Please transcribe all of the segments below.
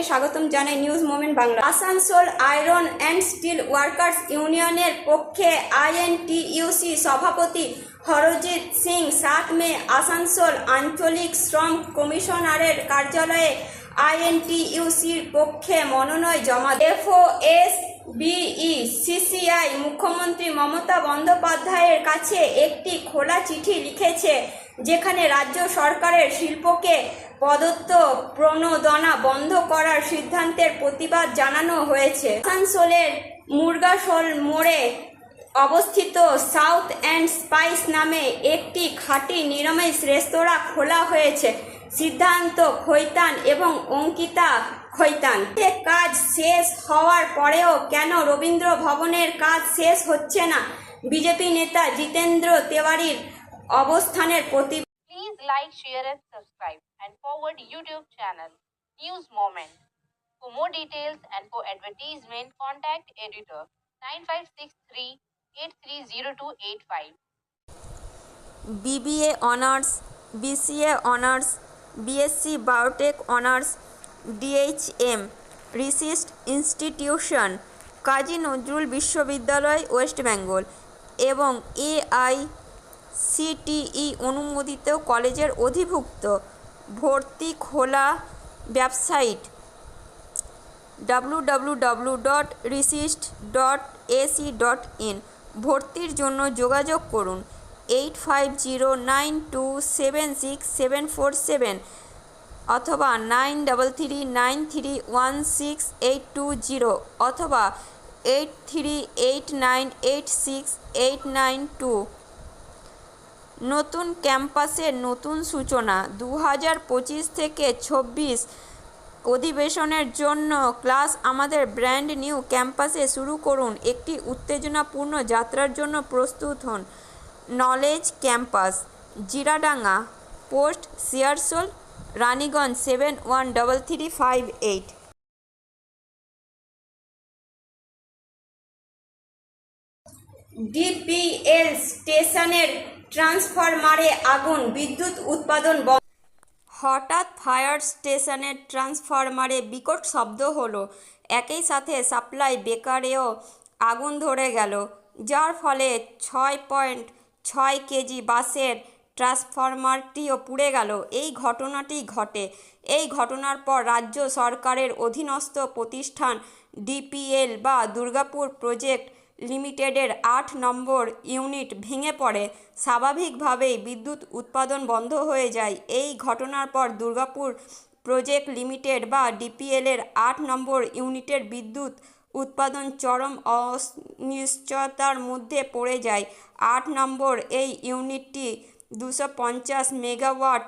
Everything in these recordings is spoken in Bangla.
সবাইকে স্বাগতম জানাই news moment Bangla. Asansol iron and steel workers ইউনিয়নের পক্ষে আইএনটিইউসি সভাপতি হরজিৎ সিং সাত মে আসানসোল আঞ্চলিক শ্রম কমিশনারের কার্যালয়ে আইএনটিইউসির পক্ষে মনোনয় জমা এফও এস বিই সিসিআই মুখ্যমন্ত্রী মমতা বন্দ্যোপাধ্যায়ের কাছে একটি খোলা চিঠি লিখেছে যেখানে রাজ্য সরকারের শিল্পকে প্রদত্ত প্রণোদনা বন্ধ করার সিদ্ধান্তের প্রতিবাদ জানানো হয়েছে। আসানসোলের মুরগাসোল মোড়ে অবস্থিত সাউথ অ্যান্ড স্পাইস নামে একটি খাঁটি নিরামিষ রেস্তোরাঁ খোলা হয়েছে। সিদ্ধান্ত খৈতান এবং অঙ্কিতা খৈতান। কাজ শেষ হওয়ার পরেও কেন রবীন্দ্র ভবনের কাজ শেষ হচ্ছে না? বিজেপি নেতা জিতেন্দ্র তেওয়ারির অবস্থানের প্রতি please like share and subscribe and forward YouTube channel news moment for more details and for advertisement contact editor nine five six three eight three zero two eight five BBA honours BCA honours BSc biotech honours DHM resist institution Kazi Nazrul বিশ্ববিদ্যালয় ওয়েস্ট বেঙ্গল এবং এআই সিটিই অনুমোদিত কলেজের অধিভুক্ত ভর্তি খোলা ওয়েবসাইট www.resist.ac.in ভর্তির জন্য যোগাযোগ করুন eight five zero nine two seven six seven four seven অথবা nine double three nine three one six eight two zero অথবা eight three eight nine eight six eight nine two নতুন ক্যাম্পাসের নতুন সূচনা। দু হাজার পঁচিশ থেকে ছব্বিশ অধিবেশনের জন্য ক্লাস আমাদের ব্র্যান্ড নিউ ক্যাম্পাসে শুরু করুন। একটি উত্তেজনাপূর্ণ যাত্রার জন্য প্রস্তুত হন knowledge campus, Jiradanga post Searsole, Raniganj seven one double three five eight. DPL স্টেশনের ট্রান্সফরমারে আগুন, বিদ্যুৎ উৎপাদন হঠাৎ ফায়ার স্টেশনের ট্রান্সফরমারে বিকট শব্দ হলো। একই সাথে সাপ্লাই বেকারেও আগুন ধরে গেল, যার ফলে ছয় পয়েন্ট ছয় কেজি বাসের ট্রান্সফরমারটিও পুড়ে গেল। এই ঘটনাটি ঘটে। এই ঘটনার পর রাজ্য সরকারের অধীনস্থ প্রতিষ্ঠান, ডিপিএল বা দুর্গাপুর প্রজেক্ট লিমিটেডের আট নম্বর ইউনিট ভেঙে পড়ে। স্বাভাবিকভাবেই বিদ্যুৎ উৎপাদন বন্ধ হয়ে যায়। এই ঘটনার পর দুর্গাপুর প্রজেক্ট লিমিটেড বা ডিপিএলের আট নম্বর ইউনিটের বিদ্যুৎ উৎপাদন চরম অনিশ্চয়তার মধ্যে পড়ে যায়। আট নম্বর এই ইউনিটটি দুশো পঞ্চাশ মেগাওয়াট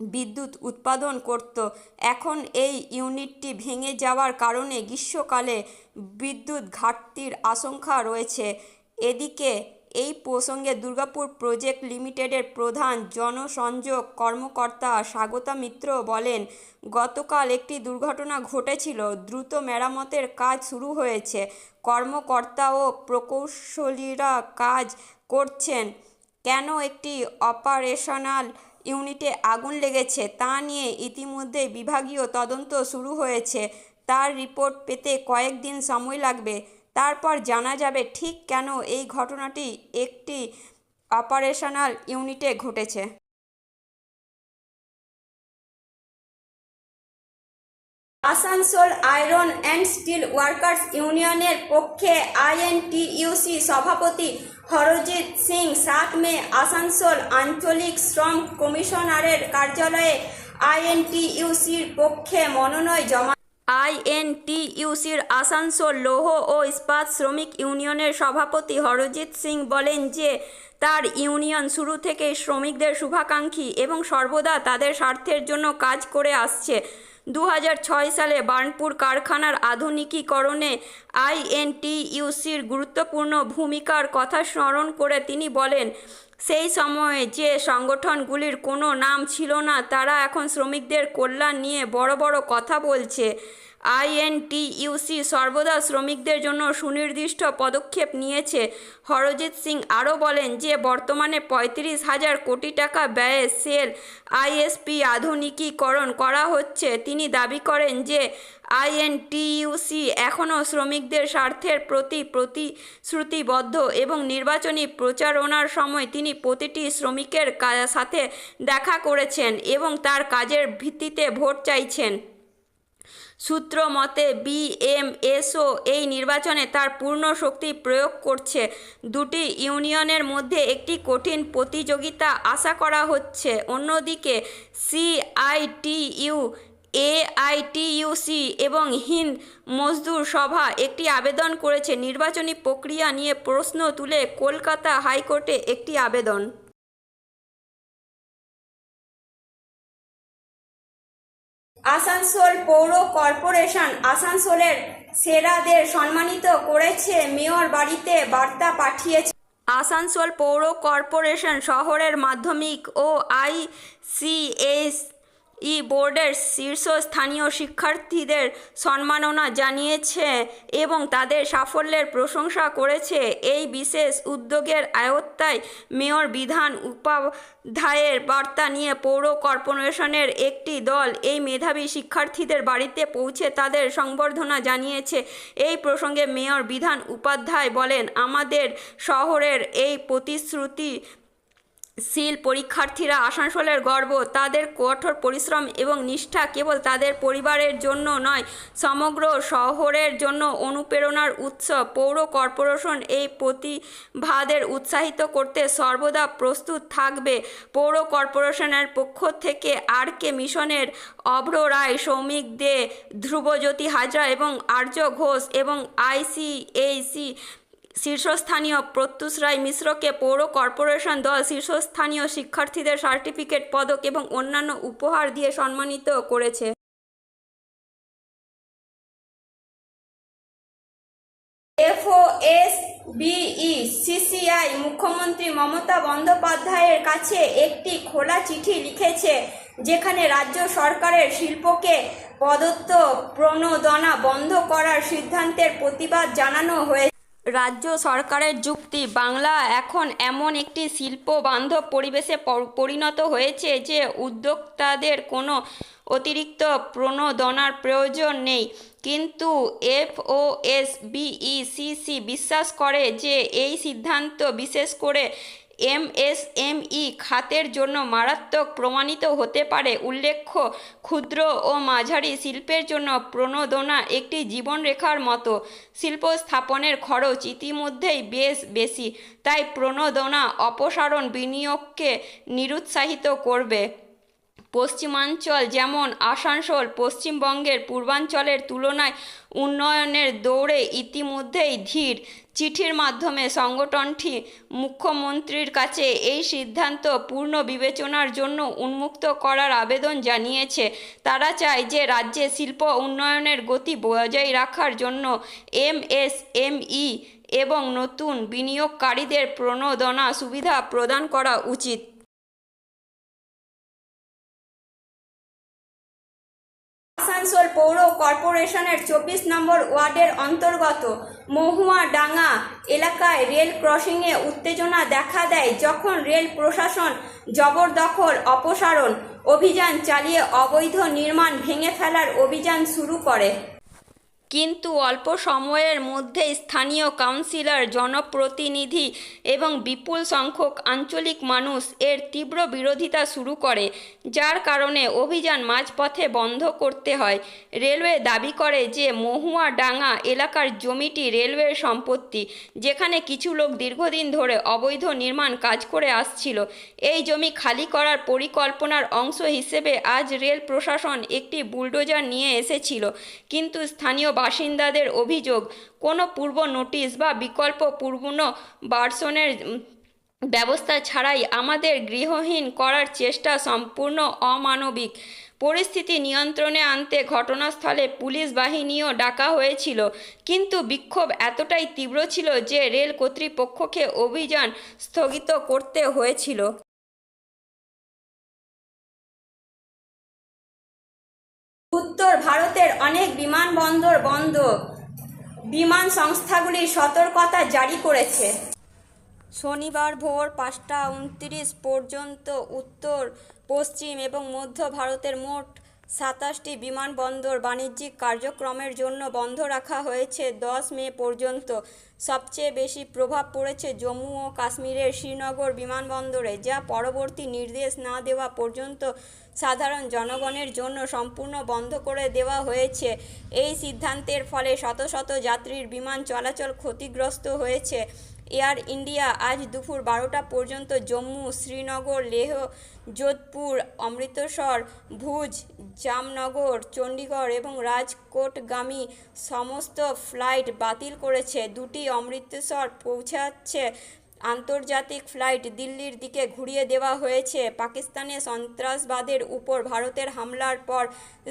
বিদ্যুৎ উৎপাদন করত। এখন এই ইউনিটটি ভেঙে যাওয়ার কারণে গ্রীষ্মকালে বিদ্যুৎ ঘাটতির আশঙ্কা রয়েছে। এদিকে এই প্রসঙ্গে দুর্গাপুর প্রজেক্ট লিমিটেডের প্রধান জনসংযোগ কর্মকর্তা স্বাগতা মিত্র বলেন, গতকাল একটি দুর্ঘটনা ঘটেছিল, দ্রুত মেরামতের কাজ শুরু হয়েছে। কর্মকর্তা ও প্রকৌশলীরা কাজ করছেন। কেন একটি অপারেশনাল ইউনিটে আগুন লেগেছে, তা নিয়ে ইতিমধ্যে বিভাগীয় তদন্ত শুরু হয়েছে। তার রিপোর্ট পেতে কয়েকদিন সময় লাগবে। তারপর জানা যাবে ঠিক কেন এই ঘটনাটি একটি অপারেশনাল ইউনিটে ঘটেছে। Asansol iron and steel workers ইউনিয়নের পক্ষে আইএনটিইউসি সভাপতি হরজিৎ সিং সাত মে আসানসোল আঞ্চলিক শ্রম কমিশনারের কার্যালয়ে আইএনটিইউসির পক্ষে মনোনয় জমা আইএনটিইউসির আসানসোল লৌহ ও ইস্পাত শ্রমিক ইউনিয়নের সভাপতি হরজিৎ সিং বলেন যে তার ইউনিয়ন শুরু থেকেই শ্রমিকদের শুভাকাঙ্ক্ষী এবং সর্বদা তাদের স্বার্থের জন্য কাজ করে আসছে। দু হাজার ছয় সালে বার্নপুর কারখানার আধুনিকীকরণে আইএনটিইউসির গুরুত্বপূর্ণ ভূমিকার কথা স্মরণ করে তিনি বলেন, সেই সময়ে যে সংগঠনগুলির কোনো নাম ছিল না, তারা এখন শ্রমিকদের কল্যাণ নিয়ে বড় বড় কথা বলছে। আইএনটিইউসি সর্বদা শ্রমিকদের জন্য সুনির্দিষ্ট পদক্ষেপ নিয়েছে। হরজিৎ সিং আরও বলেন যে, বর্তমানে পঁয়ত্রিশ হাজার কোটি টাকা ব্যয়ে সেল আইএসপি আধুনিকীকরণ করা হচ্ছে। তিনি দাবি করেন যে, আইএনটিইউসি এখনও শ্রমিকদের স্বার্থের প্রতি প্রতিশ্রুতিবদ্ধ এবং নির্বাচনী প্রচারণার সময় তিনি প্রতিটি শ্রমিকের সাথে দেখা করেছেন এবং তার কাজের ভিত্তিতে ভোট চাইছেন। সূত্র মতে বিএমএসও এই নির্বাচনে তার পূর্ণ শক্তি প্রয়োগ করছে। দুটি ইউনিয়নের মধ্যে একটি কঠিন প্রতিযোগিতা আশা করা হচ্ছে। অন্যদিকে সিআইটিইউ, এআইটিইউসি এবং হিন্দ মজদুর সভা একটি আবেদন করেছে। নির্বাচনী প্রক্রিয়া নিয়ে প্রশ্ন তুলে কলকাতা হাইকোর্টে একটি আবেদন। আসানসোল পৌর কর্পোরেশন আসানসোলের সেরাদের সম্মানিত করেছে মেয়র বাড়িতে বার্তা পাঠিয়েছে। আসানসোল পৌর কর্পোরেশন শহরের মাধ্যমিক ও আইসিএস ই বোর্ডের শীর্ষস্থানীয় শিক্ষার্থীদের সম্মাননা জানিয়েছে এবং তাদের সাফল্যের প্রশংসা করেছে। এই বিশেষ উদ্যোগের আয়ত্তায় মেয়র বিধান উপাধ্যায়ের বার্তা নিয়ে পৌর কর্পোরেশনের একটি দল এই মেধাবী শিক্ষার্থীদের বাড়িতে পৌঁছে তাদের সংবর্ধনা জানিয়েছে। এই প্রসঙ্গে মেয়র বিধান উপাধ্যায় বলেন, আমাদের শহরের এই প্রতিশ্রুতি শীল পরীক্ষার্থীরা আসানসোলের গর্ব, তাদের কঠোর পরিশ্রম এবং নিষ্ঠা কেবল তাদের পরিবারের জন্য নয়, সমগ্র শহরের জন্য অনুপ্রেরণার উৎস। পৌর কর্পোরেশন এই প্রতিভাদের উৎসাহিত করতে সর্বদা প্রস্তুত থাকবে। পৌর কর্পোরেশনের পক্ষ থেকে আর কে মিশনের অভ্র রায় সৌমিক দে, ধ্রুবজ্যোতি হাজরা এবং আর্য ঘোষ এবং আইসিএসি শীর্ষস্থানীয় প্রত্যুষ রায় মিশ্রকে পৌর কর্পোরেশন দল শীর্ষস্থানীয় শিক্ষার্থীদের সার্টিফিকেট, পদক এবং অন্যান্য উপহার দিয়ে সম্মানিত করেছে। এফওএস বিই সিসিআই মুখ্যমন্ত্রী মমতা বন্দ্যোপাধ্যায়ের কাছে একটি খোলা চিঠি লিখেছে, যেখানে রাজ্য সরকারের শিল্পকে প্রদত্ত প্রণোদনা বন্ধ করার সিদ্ধান্তের প্রতিবাদ জানানো হয়েছে। রাজ্য সরকারের যুক্তি, বাংলা এখন এমন একটি শিল্প বান্ধব পরিবেশে পরিণত হয়েছে যে উদ্যোক্তাদের কোনো অতিরিক্ত প্রণোদনার প্রয়োজন নেই। কিন্তু এফওএস বিইসিসি বিশ্বাস করে যে এই সিদ্ধান্ত বিশেষ করে এমএসএমই খাতের জন্য মারাত্মক প্রমাণিত হতে পারে উল্লেখ্য, ক্ষুদ্র ও মাঝারি শিল্পের জন্য প্রণোদনা একটি জীবনরেখার মতো। শিল্প স্থাপনের খরচ ইতিমধ্যেই বেশ বেশি, তাই প্রণোদনা অপসারণ বিনিয়োগকে নিরুৎসাহিত করবে। পশ্চিমাঞ্চল, যেমন আসানসোল, পশ্চিমবঙ্গের পূর্বাঞ্চলের তুলনায় উন্নয়নের দৌড়ে ইতিমধ্যেই ধীর। চিঠির মাধ্যমে সংগঠনটি মুখ্যমন্ত্রীর কাছে এই সিদ্ধান্ত পূর্ণ বিবেচনার জন্য উন্মুক্ত করার আবেদন জানিয়েছে। তারা চায় যে রাজ্যে শিল্প উন্নয়নের গতি বজায় রাখার জন্য এমএসএমই এবং নতুন বিনিয়োগকারীদের প্রণোদনা সুবিধা প্রদান করা উচিত। আসানসোল পৌর কর্পোরেশনের চব্বিশ নম্বর ওয়ার্ডের অন্তর্গত মহুয়া ডাঙ্গা এলাকায় রেল ক্রসিংয়ে উত্তেজনা দেখা দেয় যখন রেল প্রশাসন জবরদখল, অপসারণ, অভিযান চালিয়ে অবৈধ নির্মাণ ভেঙে ফেলার অভিযান শুরু করে। কিন্তু অল্প সময়ের মধ্যেই স্থানীয় কাউন্সিলর, জনপ্রতিনিধি এবং বিপুল সংখ্যক আঞ্চলিক মানুষ এর তীব্র বিরোধিতা শুরু করে, যার কারণে অভিযান মাঝপথে বন্ধ করতে হয়। রেলওয়ে দাবি করে যে মহুয়া ডাঙ্গা এলাকার জমিটি রেলওয়ের সম্পত্তি, যেখানে কিছু লোক দীর্ঘদিন ধরে অবৈধ নির্মাণ কাজ করে আসছিল। এই জমি খালি করার পরিকল্পনার অংশ হিসেবে আজ রেল প্রশাসন একটি বুলডোজার নিয়ে এসেছিল, কিন্তু স্থানীয় বাসিন্দাদের অভিযোগ, কোনো পূর্ব নোটিশ বা বিকল্প পূর্ণ বার্সনের ব্যবস্থা ছাড়াই আমাদের গৃহহীন করার চেষ্টা সম্পূর্ণ অমানবিক। পরিস্থিতি নিয়ন্ত্রণে আনতে ঘটনাস্থলে পুলিশ বাহিনীও ডাকা হয়েছিল, কিন্তু বিক্ষোভ এতটাই তীব্র ছিল যে রেল কর্তৃপক্ষকে অভিযান স্থগিত করতে হয়েছিল। উত্তর ভারতের অনেক বিমানবন্দর বন্ধ। বিমান সংস্থাগুলি সতর্কতা জারি করেছে। শনিবার ভোর পাঁচটা উনত্রিশ পর্যন্ত উত্তর, পশ্চিম এবং মধ্য ভারতের মোট সাতাশটি বিমানবন্দর বাণিজ্যিক কার্যক্রমের জন্য বন্ধ রাখা হয়েছে দশ মে পর্যন্ত। সবচেয়ে বেশি প্রভাব পড়েছে জম্মু ও কাশ্মীরের শ্রীনগর বিমানবন্দরে, যা পরবর্তী নির্দেশ না দেওয়া পর্যন্ত সাধারণ জনগণের জন্য সম্পূর্ণ বন্ধ করে দেওয়া হয়েছে। এই সিদ্ধান্তের ফলে শত শত যাত্রীর বিমান চলাচল ক্ষতিগ্রস্ত হয়েছে। এয়ার ইন্ডিয়া আজ দুপুর বারোটা পর্যন্ত জম্মু, শ্রীনগর, লেহ, যোধপুর, অমৃতসর, ভুজ, জামনগর, চণ্ডীগড় এবং রাজকোটগামী সমস্ত ফ্লাইট বাতিল করেছে। দুটি অমৃতসর পৌঁছাচ্ছে আন্তর্জাতিক ফ্লাইট দিল্লির দিকে ঘুরিয়ে দেওয়া হয়েছে। পাকিস্তানে সন্ত্রাসবাদের উপর ভারতের হামলার পর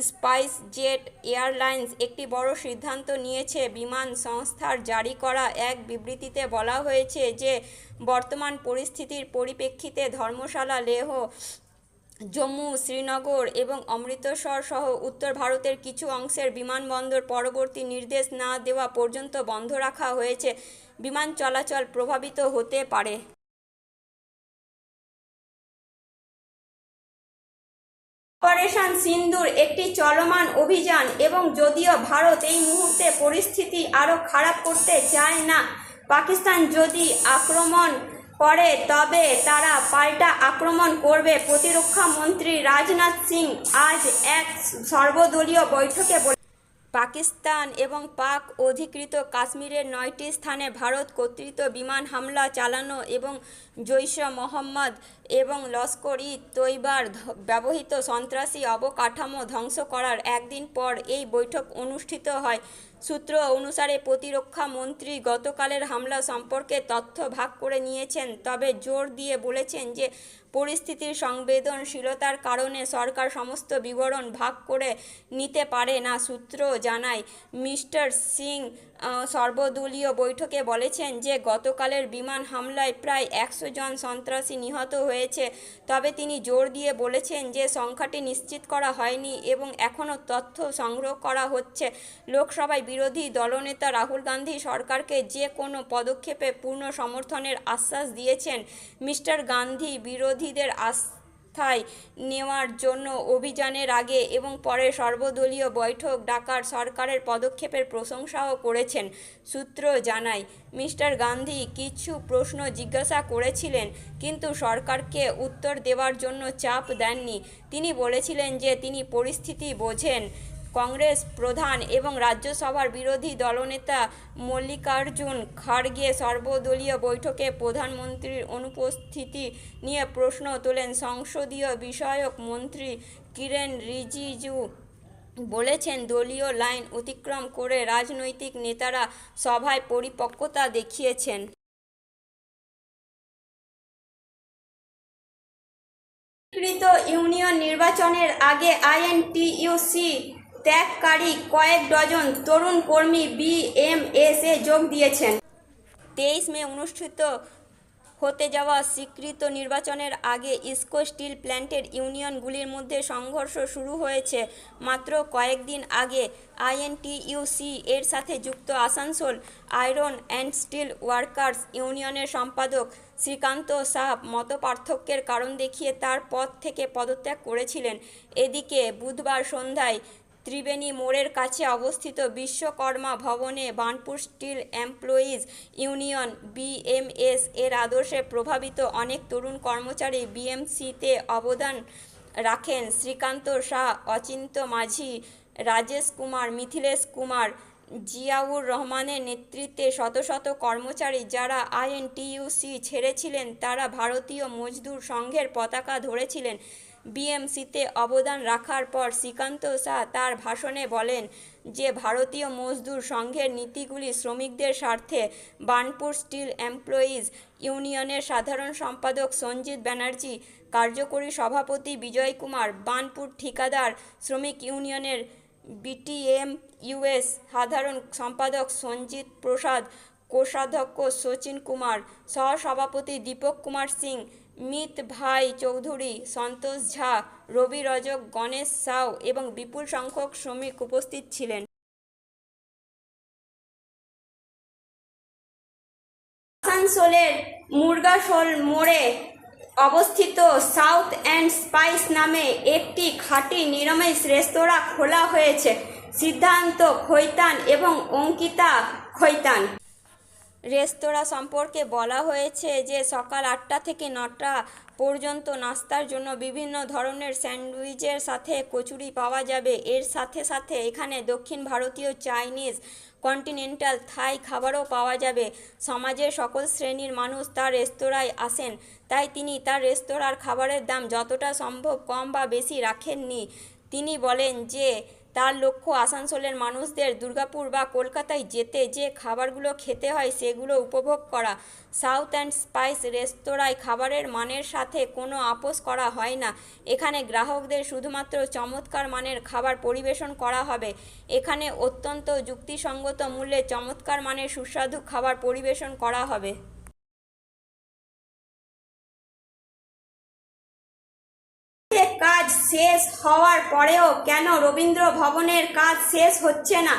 স্পাইস জেট এয়ারলাইন্স একটি বড় সিদ্ধান্ত নিয়েছে। বিমান সংস্থার জারি করা এক বিবৃতিতে বলা হয়েছে যে, বর্তমান পরিস্থিতির পরিপ্রেক্ষিতে ধর্মশালা, লেহ, জম্মু, শ্রীনগর এবং অমৃতসর সহ উত্তর ভারতের কিছু অংশের বিমানবন্দর পরবর্তী নির্দেশ না দেওয়া পর্যন্ত বন্ধ রাখা হয়েছে। বিমান চলাচল প্রভাবিত হতে পারে। অপারেশন সিন্দুর একটি চলমান অভিযান এবং যদিও ভারত এই মুহূর্তে পরিস্থিতি আরও খারাপ করতে চায় না, পাকিস্তান যদি আক্রমণ করে, তবে তারা পাল্টা আক্রমণ করবে। প্রতিরক্ষা মন্ত্রী রাজনাথ সিং আজ এক সর্বদলীয় বৈঠকে পাকিস্তান এবং পাক অধিকৃত কাশ্মীরের নয়টি স্থানে ভারত কর্তৃত বিমান হামলা চালানো এবং জৈশ মোহাম্মদ এবং লস্কর ই তৈবার ব্যবহৃত সন্ত্রাসী অবকাঠামো ধ্বংস করার একদিন পর এই বৈঠক অনুষ্ঠিত হয়। সূত্র অনুসারে প্রতিরক্ষা মন্ত্রী গতকালের হামলা সম্পর্কে তথ্য ভাগ করে নিয়েছেন, তবে জোর দিয়ে বলেছেন যে পরিস্থিতির সংবেদনশীলতার কারণে সরকার সমস্ত বিবরণ ভাগ করে নিতে পারে না। সূত্র জানায়, মিস্টার সিং সর্বদলীয় বৈঠকে বলেছেন যে, গতকালের বিমান হামলায় প্রায় একশো জন সন্ত্রাসী নিহত হয়েছে। তবে তিনি জোর দিয়ে বলেছেন যে, সংখ্যাটি নিশ্চিত করা হয়নি এবং এখনও তথ্য সংগ্রহ করা হচ্ছে। লোকসভায় বিরোধী দলনেতা রাহুল গান্ধী সরকারকে যে কোনো পদক্ষেপে পূর্ণ সমর্থনের আশ্বাস দিয়েছেন। মিস্টার গান্ধী বিরোধীদের আস্থায় নেওয়ার জন্য অভিযানের আগে এবং পরে সর্বদলীয় বৈঠক ডাকার সরকারের পদক্ষেপের প্রশংসাও করেছেন সূত্র জানায়। মিস্টার গান্ধী কিছু প্রশ্ন জিজ্ঞাসা করেছিলেন কিন্তু সরকারকে উত্তর দেওয়ার জন্য চাপ দেননি। তিনি বলেছিলেন যে তিনি পরিস্থিতি বোঝেন। কংগ্রেস প্রধান এবং রাজ্যসভার বিরোধী দলনেতা মল্লিকার্জুন খাড়গে সর্বদলীয় বৈঠকে প্রধানমন্ত্রীর অনুপস্থিতি নিয়ে প্রশ্ন তোলেন। সংসদীয় বিষয়ক মন্ত্রী কিরেন রিজিজু বলেছেন, দলীয় লাইন অতিক্রম করে রাজনৈতিক নেতারা সভায় পরিপক্কতা দেখিয়েছেন। ইউনিয়ন নির্বাচনের আগে আইএনটিইউসি ত্যাগকারী কয়েক ডজন তরুণ কর্মী বিএমএসে যোগ দিয়েছেন। তেইশ মে অনুষ্ঠিত হতে যাওয়া স্বীকৃত নির্বাচনের আগে ইস্কো স্টিল প্ল্যান্টের ইউনিয়নগুলির মধ্যে সংঘর্ষ শুরু হয়েছে। মাত্র কয়েকদিন আগে আইএনটিইউসি এর সাথে যুক্ত Asansol iron and steel workers ইউনিয়নের সম্পাদক শ্রীকান্ত সাহা মতপার্থক্যের কারণ দেখিয়ে তার পদ থেকে পদত্যাগ করেছিলেন। এদিকে বুধবার সন্ধ্যায় ত্রিবেণী মোড়ের কাছে অবস্থিত বিশ্বকর্মা ভবনে Burnpur steel employees union BMS এর আদর্শে প্রভাবিত অনেক তরুণ কর্মচারী বিএমসিতে অবদান রাখেন শ্রীকান্ত শাহ, অচিন্ত মাঝি, রাজেশ কুমার, মিথিলেশ কুমার, জিয়াউর রহমানের নেতৃত্বে শত শত কর্মচারী যারা আইএনটিইউসি ছেড়েছিলেন, তারা ভারতীয় মজদুর সংঘের পতাকা ধরেছিলেন। বিএমসিতে অবদান রাখার পর শ্রীকান্ত শাহ তার ভাষণে বলেন যে ভারতীয় মজদুর সংঘের নীতিগুলি শ্রমিকদের স্বার্থে। বার্নপুর স্টিল এমপ্লয়িজ ইউনিয়নের সাধারণ সম্পাদক সঞ্জিত ব্যানার্জি, কার্যকরী সভাপতি বিজয় কুমার, বার্নপুর ঠিকাদার শ্রমিক ইউনিয়নের বিটিএম ইউএস সাধারণ সম্পাদক সঞ্জিত প্রসাদ, কোষাধ্যক্ষ সচিন কুমার, সহসভাপতি দীপক কুমার সিং মিত ভাই চৌধুরী, সন্তোষ ঝা, রবি রজক, গণেশ সাউ এবং বিপুল সংখ্যক শ্রমিক উপস্থিত ছিলেন। আসানসোলের মুরগাশোল মোড়ে অবস্থিত সাউথ অ্যান্ড স্পাইস নামে একটি খাঁটি নিরামিষ রেস্তোরাঁ খোলা হয়েছে। সিদ্ধান্ত খৈতান এবং অঙ্কিতা খৈতান। রেস্তোরাঁ সম্পর্কে বলা হয়েছে যে সকাল আটটা থেকে নটা পর্যন্ত নাস্তার জন্য বিভিন্ন ধরনের স্যান্ডউইচের সাথে কচুরি পাওয়া যাবে। এর সাথে সাথে এখানে দক্ষিণ ভারতীয় চাইনিজ, কন্টিনেন্টাল থাই খাবারও পাওয়া যাবে। সমাজের সকল শ্রেণির মানুষ তার রেস্তোরাঁয় আসেন, তাই তিনি তার রেস্তোরাঁর খাবারের দাম যতটা সম্ভব কম বা বেশি রাখেননি। তিনি বলেন যে তার লক্ষ্য আসানসোলের মানুষদের দুর্গাপুর বা কলকাতায় যেতে, যে খাবারগুলো খেতে হয় সেগুলো উপভোগ করা। সাউথ অ্যান্ড স্পাইস রেস্তোরাঁয় খাবারের মানের সাথে কোনো আপোষ করা হয় না। এখানে গ্রাহকদের শুধুমাত্র চমৎকার মানের খাবার পরিবেশন করা হবে। এখানে অত্যন্ত যুক্তিসঙ্গত মূল্যে চমৎকার মানের সুস্বাদু খাবার পরিবেশন করা হবে। হওয়ার পরেও কেন রবীন্দ্র ভবনের কাজ শেষ হচ্ছে না?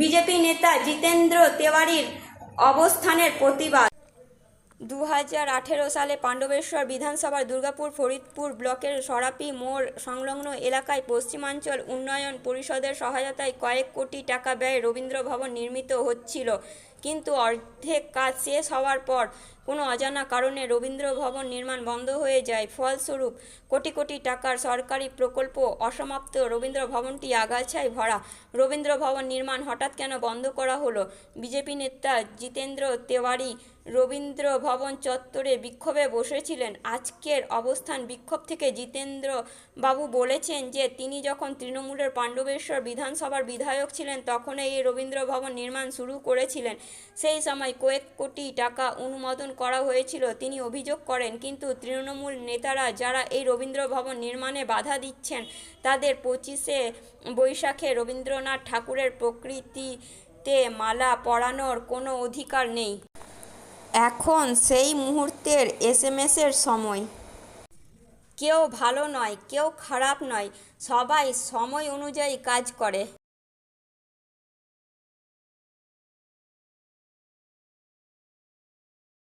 বিজেপি নেতা জিতেন্দ্র তেওয়ারির অবস্থানের প্রতিবাদ। দু হাজার আঠেরো সালে পাণ্ডবেশ্বর বিধানসভার দুর্গাপুর ফরিদপুর ব্লকের সরাপি মোড় সংলগ্ন এলাকায় পশ্চিমাঞ্চল উন্নয়ন পরিষদের সহায়তায় কয়েক কোটি টাকা ব্যয়ে রবীন্দ্র ভবন নির্মিত হচ্ছিল। কিন্তু অর্ধেক কাজ শেষ হওয়ার পর কোনো অজানা কারণে রবীন্দ্র ভবন নির্মাণ বন্ধ হয়ে যায়। ফলস্বরূপ, কোটি কোটি টাকার সরকারি প্রকল্প অসমাপ্ত রবীন্দ্র ভবনটি আগাছায় ভরা। রবীন্দ্র ভবন নির্মাণ হঠাৎ কেন বন্ধ করা হলো? বিজেপি নেতা জিতেন্দ্র তেওয়ারি রবীন্দ্র ভবন চত্বরে বিক্ষোভে বসেছিলেন। আজকের অবস্থান বিক্ষোভ থেকে জিতেন্দ্র বাবু বলেছেন যে, তিনি যখন তৃণমূলের পাণ্ডবেশ্বর বিধানসভার বিধায়ক ছিলেন তখন এই রবীন্দ্র ভবন নির্মাণ শুরু করেছিলেন। সেই সময় কয়েক কোটি টাকা অনুমোদন করা হয়েছিল, তিনি অভিযোগ করেন। কিন্তু তৃণমূল নেতারা যারা এই রবীন্দ্র ভবন নির্মাণে বাধা দিচ্ছেন, তাদের পঁচিশে বৈশাখে রবীন্দ্রনাথ ঠাকুরের প্রকৃতিতে মালা পরানোর কোনো অধিকার নেই। এখন সেই মুহূর্তের এস এসএমএসের সময়। কেউ ভালো নয় কেউ খারাপ নয় সবাই সময় অনুযায়ী কাজ করে।